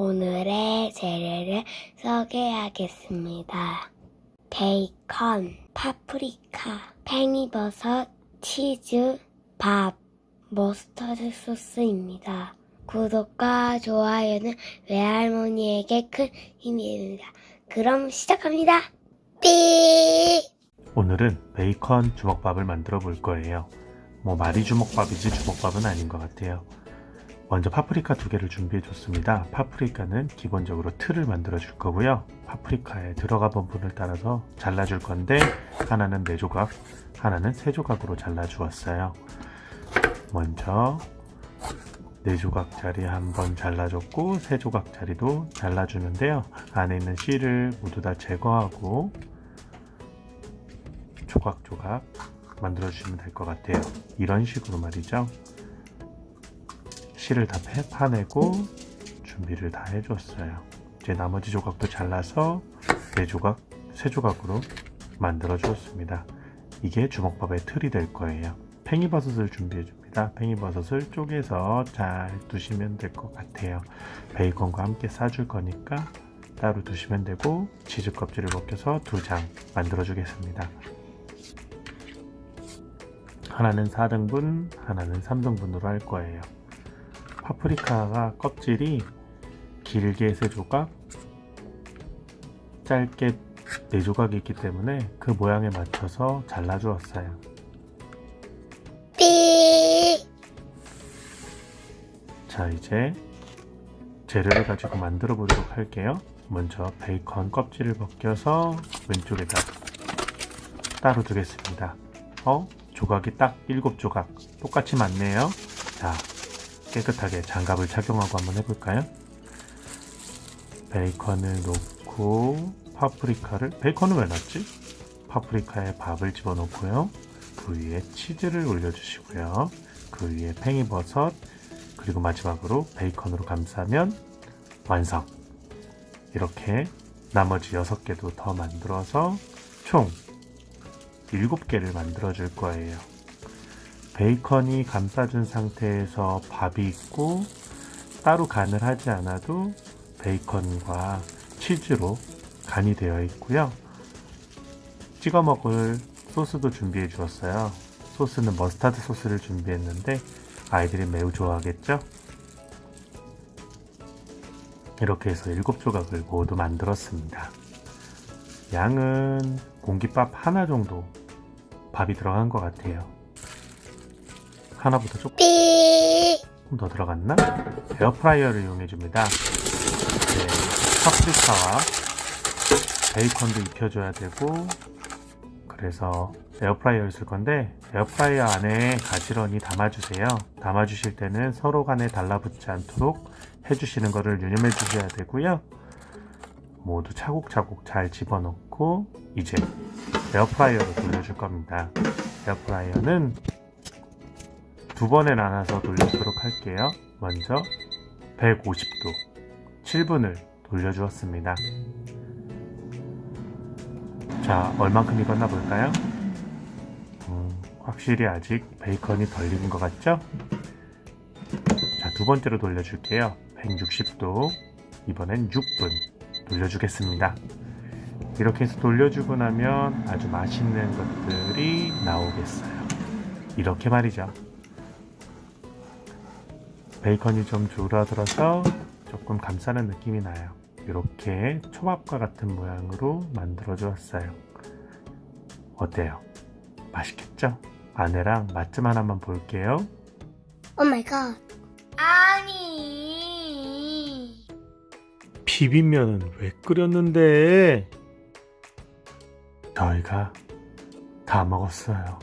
오늘의 재료를 소개하겠습니다. 베이컨, 파프리카, 팽이버섯, 치즈, 밥, 머스터드 소스입니다. 구독과 좋아요는 외할머니에게 큰 힘이 됩니다. 그럼 시작합니다. 삐! 오늘은 베이컨 주먹밥을 만들어 볼 거예요. 뭐 말이 주먹밥이지 주먹밥은 아닌 것 같아요. 먼저 파프리카 두 개를 준비해 줬습니다. 파프리카는 기본적으로 틀을 만들어 줄 거고요. 파프리카에 들어가 본 분을 따라서 잘라 줄 건데 하나는 네 조각, 하나는 세 조각으로 잘라 주었어요. 먼저 네 조각짜리 한번 잘라줬고 세 조각짜리도 잘라주는데요. 안에 있는 씨를 모두 다 제거하고 조각조각 만들어 주시면 될 것 같아요. 이런 식으로 말이죠. 실을 다 패- 파내고 준비를 다 해줬어요. 이제 나머지 조각도 잘라서 네 조각, 세 조각으로 만들어 주었습니다. 이게 주먹밥의 틀이 될 거예요. 팽이버섯을 준비해 줍니다. 팽이버섯을 쪼개서 잘 두시면 될 것 같아요. 베이컨과 함께 싸줄 거니까 따로 두시면 되고 치즈 껍질을 벗겨서 두 장 만들어 주겠습니다. 하나는 4등분, 하나는 3등분으로 할 거예요. 파프리카가 껍질이 길게 3조각, 짧게 4조각이 있기 때문에 그 모양에 맞춰서 잘라주었어요. 삐! 자, 이제 재료를 가지고 만들어 보도록 할게요. 먼저 베이컨 껍질을 벗겨서 왼쪽에다 따로 두겠습니다. 어? 조각이 딱 7조각. 똑같이 맞네요. 자, 깨끗하게 장갑을 착용하고 한번 해볼까요? 베이컨을 놓고 파프리카를 베이컨은 왜 넣었지? 파프리카에 밥을 집어넣고요. 그 위에 치즈를 올려주시고요. 그 위에 팽이버섯 그리고 마지막으로 베이컨으로 감싸면 완성. 이렇게 나머지 6개도 더 만들어서 총 7개를 만들어 줄 거예요. 베이컨이 감싸준 상태에서 밥이 있고 따로 간을 하지 않아도 베이컨과 치즈로 간이 되어 있고요. 찍어 먹을 소스도 준비해 주었어요. 소스는 머스타드 소스를 준비했는데 아이들이 매우 좋아하겠죠? 이렇게 해서 7조각을 모두 만들었습니다. 양은 공깃밥 하나 정도 밥이 들어간 것 같아요. 하나보다 조금 삐! 더 들어갔나? 에어프라이어를 이용해줍니다. 네, 파프리카와 베이컨도 익혀줘야 되고 그래서 에어프라이어를 쓸 건데 에어프라이어 안에 가지런히 담아주세요. 담아주실 때는 서로 간에 달라붙지 않도록 해주시는 것을 유념해 주셔야 되고요. 모두 차곡차곡 잘 집어넣고 이제 에어프라이어로 돌려줄 겁니다. 에어프라이어는 두 번에 나눠서 돌리도록 할게요. 먼저 150도 7분을 돌려주었습니다. 자, 얼만큼 익었나 볼까요? 음, 확실히 아직 베이컨이 덜 익은 것 같죠? 자, 두 번째로 돌려줄게요. 160도. 이번엔 6분 돌려주겠습니다. 이렇게 해서 돌려주고 나면 아주 맛있는 것들이 나오겠어요. 이렇게 말이죠. 베이컨이 좀 줄어들어서 조금 감싸는 느낌이 나요. 이렇게 초밥과 같은 모양으로 만들어 주었어요. 어때요? 맛있겠죠? 아내랑 맛 좀 하나만 볼게요. 오 마이 갓. 아니. 비빔면은 왜 끓였는데? 저희가 다 먹었어요.